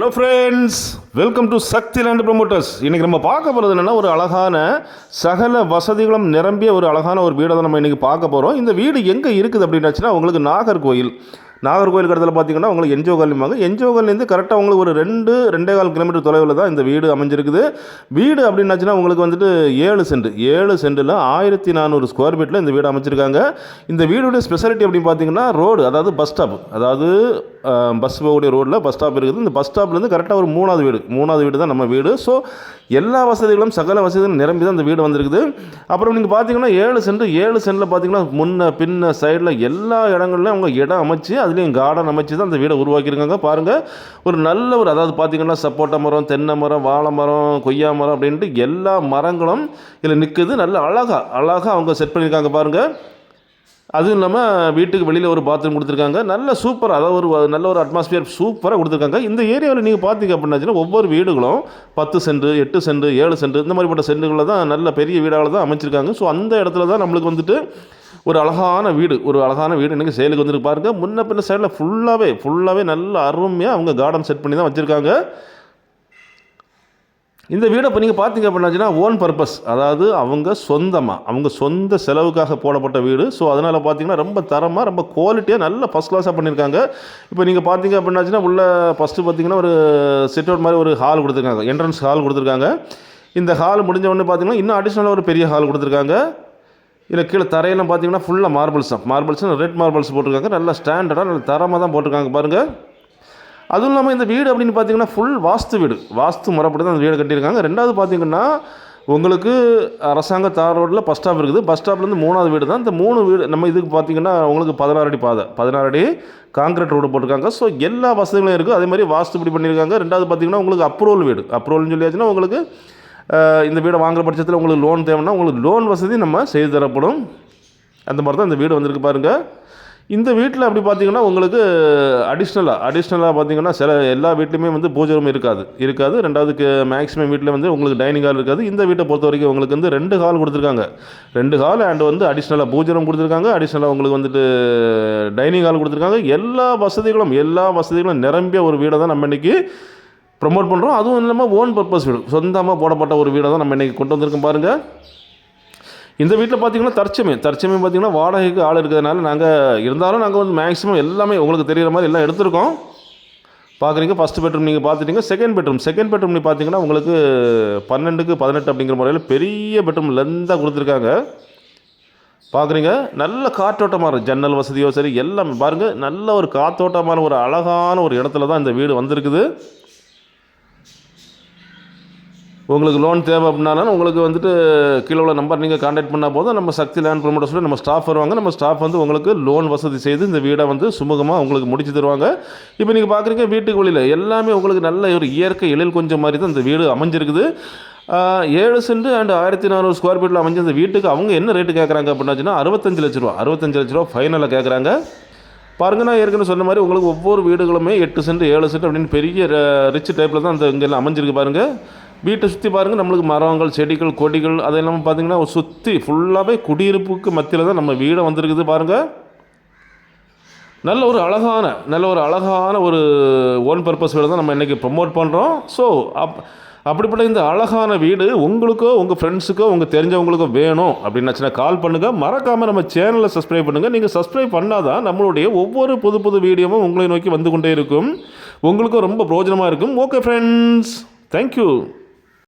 Hello friends welcome to Sakthi land promoters இன்றைக்கி நம்ம பார்க்க போகிறது என்னென்னா ஒரு அழகான சகல வசதிகளும் நிரம்பிய ஒரு அழகான ஒரு வீடை தான் நம்ம இன்றைக்கி பார்க்க போகிறோம் இந்த வீடு எங்கே இருக்குது அப்படின்னாச்சுன்னா உங்களுக்கு நாகர்கோயில் நாகர்கோயில் இடத்துல பார்த்தீங்கன்னா உங்களுக்கு என்ஜிஓ காலனிமாங்க என்ஜோ கரெக்டாக உங்களுக்கு ஒரு ரெண்டு ரெண்டே கால் கிலோமீட்டர் தொலைவில் தான் இந்த வீடு அமைஞ்சிருக்குது. வீடு அப்படின்னாச்சுன்னா உங்களுக்கு வந்துட்டு ஏழு சென்ட் ஏழு சென்ட்டில் ஆயிரத்தி நானூறு ஸ்கொயர் ஃபீட்டில் இந்த வீடு அமைச்சிருக்காங்க. இந்த வீடுடைய ஸ்பெஷாலிட்டி அப்படின்னு பார்த்தீங்கன்னா ரோடு அதாவது பஸ் ஸ்டாப் அதாவது பஸ் போகக்கூடிய ரோட்டில் பஸ் ஸ்டாப் இருக்குது. இந்த பஸ் ஸ்டாப்லேருந்து கரெக்டாக ஒரு மூணாவது வீடு. மூணாவது வீடு தான் நம்ம வீடு. ஸோ எல்லா வசதிகளும் சகல வசதிகளும் நிரம்பி தான் இந்த வீடு வந்திருக்குது. அப்புறம் நீங்கள் பார்த்தீங்கன்னா ஏழு சென்ட் ஏழு சென்ட்டில் பார்த்தீங்கன்னா முன்ன பின்ன சைடில் எல்லா இடங்கள்லையும் அவங்க இடம் அமைச்சு அதுலேயும் கார்டன் அமைச்சு தான் அந்த வீடை உருவாக்கியிருக்காங்க. பாருங்கள் ஒரு நல்ல ஒரு அதாவது பார்த்தீங்கன்னா சப்போட்டா மரம் தென்னை மரம் வாழை மரம் கொய்யா மரம் அப்படின்ட்டு எல்லா மரங்களும் இதில் நிற்குது நல்ல அழகாக அழகாக அவங்க செட் பண்ணியிருக்காங்க பாருங்கள் அதுவும் இல்லாமல் வீட்டுக்கு வெளியில் ஒரு பாத்ரூம் கொடுத்துருக்காங்க. நல்ல சூப்பர் அதாவது ஒரு நல்ல ஒரு அட்மாஸ்பியர் சூப்பராக கொடுத்துருக்காங்க. இந்த ஏரியாவில் நீங்கள் பார்த்தீங்க அப்படின்னாச்சுன்னா ஒவ்வொரு வீடுகளும் பத்து சென்ட் எட்டு சென்ட் ஏழு சென்ட் இந்த மாதிரிப்பட்ட சென்ட்டுகளில் தான் நல்ல பெரிய வீடாக தான் அமைச்சிருக்காங்க. ஸோ அந்த இடத்துல தான் நம்மளுக்கு வந்துட்டு ஒரு அழகான வீடு ஒரு அழகான வீடு எனக்கு சேலுக்கு வந்துருக்கு பாருங்கள் முன்ன பின்ன சைடில் ஃபுல்லாகவே ஃபுல்லாகவே நல்ல அருமையாக அவங்க கார்டன் செட் பண்ணி தான் வச்சுருக்காங்க. இந்த வீடை இப்போ நீங்கள் பார்த்தீங்க அப்படின்னாச்சுன்னா ஓன் பர்பஸ் அதாவது அவங்க சொந்தமாக அவங்க சொந்த செலவுக்காக போடப்பட்ட வீடு. ஸோ அதனால் பார்த்தீங்கன்னா ரொம்ப தரமாக ரொம்ப குவாலிட்டியாக நல்ல ஃபஸ்ட் கிளாஸாக பண்ணியிருக்காங்க. இப்போ நீங்கள் பார்த்தீங்க அப்படின்னாச்சுன்னா உள்ள ஃபஸ்ட்டு பார்த்தீங்கன்னா ஒரு சிட் அவுட் மாதிரி ஒரு ஹால் கொடுத்துருக்காங்க. என்ட்ரன்ஸ் ஹால் கொடுத்துருக்காங்க. இந்த ஹால் முடிஞ்ச உடனே பார்த்தீங்கன்னா இன்னும் அடிஷ்னலாக ஒரு பெரிய ஹால் கொடுத்துருக்காங்க. இல்லை கீழே தரையெல்லாம் பார்த்தீங்கன்னா ஃபுல்லாக மார்பிள்ஸ் தான் மார்பிள்ஸ் ரெட் மார்பிள்ஸ் போட்டிருக்காங்க. நல்லா ஸ்டாண்டர்டாக நல்ல தரமாக தான் போட்டிருக்காங்க. பாருங்கள் அதுவும் இல்லாமல் இந்த வீடு அப்படின்னு பார்த்தீங்கன்னா ஃபுல் வாஸ்து வீடு. வாஸ்து முறைப்படி தான் அந்த வீடு கட்டியிருக்காங்க. ரெண்டாவது பார்த்தீங்கன்னா உங்களுக்கு அரசாங்க தார் ரோட்டில் பஸ் ஸ்டாப் இருக்குது. பஸ் ஸ்டாப்லேருந்து மூணாவது வீடு தான். இந்த மூணு வீடு நம்ம இதுக்கு பார்த்தீங்கன்னா உங்களுக்கு பதினாறு அடி பாதை. பதினாறு அடி காங்கிரீட் ரோடு போட்டிருக்காங்க. ஸோ எல்லா வசதிகளும் இருக்குது அதே மாதிரி வாஸ்துப்படி பண்ணியிருக்காங்க. ரெண்டாவது பார்த்தீங்கன்னா உங்களுக்கு அப்ரூவல் வீடு. அப்ரூவல்னு சொல்லியாச்சுன்னா உங்களுக்கு இந்த வீடை வாங்குற பட்சத்தில் உங்களுக்கு லோன் தேவைன்னா உங்களுக்கு லோன் வசதி நம்ம செய்து தரப்படும். அந்த மாதிரி தான் இந்த வீடு வந்திருக்கு பாருங்கள் இந்த வீட்டில் அப்படி பார்த்தீங்கன்னா உங்களுக்கு அடிஷ்னலாக அடிஷ்னலாக பார்த்தீங்கன்னா சில எல்லா வீட்லையுமே வந்து பூஜை ரூம் இருக்காது. இருக்காது. ரெண்டாவதுக்கு மேக்ஸிமம் வீட்டில் வந்து உங்களுக்கு டைனிங் ஹால் இருக்காது. இந்த வீட்டை பொறுத்த வரைக்கும் உங்களுக்கு வந்து ரெண்டு ஹால் கொடுத்துருக்காங்க. ரெண்டு ஹால் அண்ட் வந்து அடிஷ்னலாக பூஜை ரூம் கொடுத்துருக்காங்க. அடிஷ்னலாக உங்களுக்கு வந்துட்டு டைனிங் ஹால் கொடுத்துருக்காங்க. எல்லா வசதிகளும் எல்லா வசதிகளும் நிரம்பிய ஒரு வீடை தான் நம்ம இன்றைக்கி ப்ரொமோட் பண்ணுறோம் அதுவும் இல்லாமல் ஓன் பர்பஸ் வீடு. சொந்தமாக போடப்பட்ட ஒரு வீடை தான் நம்ம இன்றைக்கி கொண்டு வந்திருக்கோம் பாருங்கள் இந்த வீட்டில் பார்த்தீங்கன்னா தற்சமயம் தற்சமயம் பார்த்தீங்கன்னா வாடகைக்கு ஆள் இருக்கிறதுனால நாங்கள் இருந்தாலும் நாங்கள் வந்து மேக்ஸிமம் எல்லாமே உங்களுக்கு தெரிகிற மாதிரி எல்லாம் எடுத்திருக்கோம். பார்க்குறீங்க ஃபஸ்ட் பெட்ரூம் நீங்கள் பார்த்துட்டீங்க செகண்ட் பெட்ரூம் செகண்ட் பெட்ரூம் நீ பார்த்தீங்கன்னா உங்களுக்கு பன்னெண்டுக்கு பதினெட்டு அப்படிங்கிற முறையில் பெரிய பெட்ரூம் லெந்தாக கொடுத்துருக்காங்க. பார்க்குறீங்க நல்ல காற்றோட்டமாக இருக்கும் ஜன்னல் வசதியோ சரி எல்லாமே பாருங்கள் நல்ல ஒரு காற்றோட்டமான ஒரு அழகான ஒரு இடத்துல தான் இந்த வீடு வந்திருக்குது. உங்களுக்கு லோன் தேவை அப்படின்னாலும் உங்களுக்கு வந்துட்டு கீழே உள்ள நம்பர் நீங்கள் காண்டாக்ட் பண்ணால் போதும். நம்ம சக்தி லேண்ட் ப்ரொமோட்டர்ஸில் நம்ம ஸ்டாஃப் வருவாங்க. நம்ம ஸ்டாஃப் வந்து உங்களுக்கு லோன் வசதி செய்து இந்த வீடை வந்து சுமூகமாக உங்களுக்கு முடிச்சு தருவாங்க. இப்போ நீங்கள் பார்க்குறீங்க வீட்டுக்கு வெளியில் எல்லாமே உங்களுக்கு நல்ல ஒரு இயற்கை எழில் கொஞ்சம் மாதிரி தான் இந்த வீடு அமைஞ்சிருக்குது. ஏழு சென்ட் அண்ட் ஆயிரத்தி நானூறு ஸ்கொயர் ஃபீட்டில் அமைஞ்ச இந்த வீட்டுக்கு அவங்க என்ன ரேட்டு கேட்குறாங்க அப்படின்னாச்சுன்னா அறுபத்தஞ்சு லட்ச ரூபா அறுபத்தஞ்சு லட்ச ரூபா ஃபைனலாக கேட்குறாங்க பாருங்க நான் ஏற்கனவே சொன்ன மாதிரி உங்களுக்கு ஒவ்வொரு வீடுகளுமே எட்டு சென்ட் ஏழு சென்ட் அப்படின்னு பெரிய ரிச் டைப்பில் தான் அந்த இங்கெல்லாம் அமைஞ்சிருக்கு பாருங்கள் வீட்டை சுற்றி பாருங்கள் நம்மளுக்கு மரங்கள் செடிகள் கொடிகள் அதெல்லாம் பார்த்தீங்கன்னா சுற்றி ஃபுல்லாகவே குடியிருப்புக்கு மத்தியில் தான் நம்ம வீடை வந்திருக்குது பாருங்கள் நல்ல ஒரு அழகான நல்ல ஒரு அழகான ஒரு ஓன் பர்பஸ் வீடு தான் நம்ம இன்றைக்கி ப்ரொமோட் பண்ணுறோம் ஸோ அப் அப்படிப்பட்ட இந்த அழகான வீடு உங்களுக்கோ உங்கள் ஃப்ரெண்ட்ஸுக்கோ உங்கள் தெரிஞ்சவங்களுக்கோ வேணும் அப்படின்னாச்சுன்னா கால் பண்ணுங்கள் மறக்காமல் நம்ம சேனலை சப்ஸ்கிரைப் பண்ணுங்கள் நீங்கள் சப்ஸ்கிரைப் பண்ணால் தான் நம்மளுடைய ஒவ்வொரு புது புது வீடியோவும் உங்களை நோக்கி வந்து கொண்டே இருக்கும். உங்களுக்கும் ரொம்ப பிரோஜனமாக இருக்கும். Okay friends thank you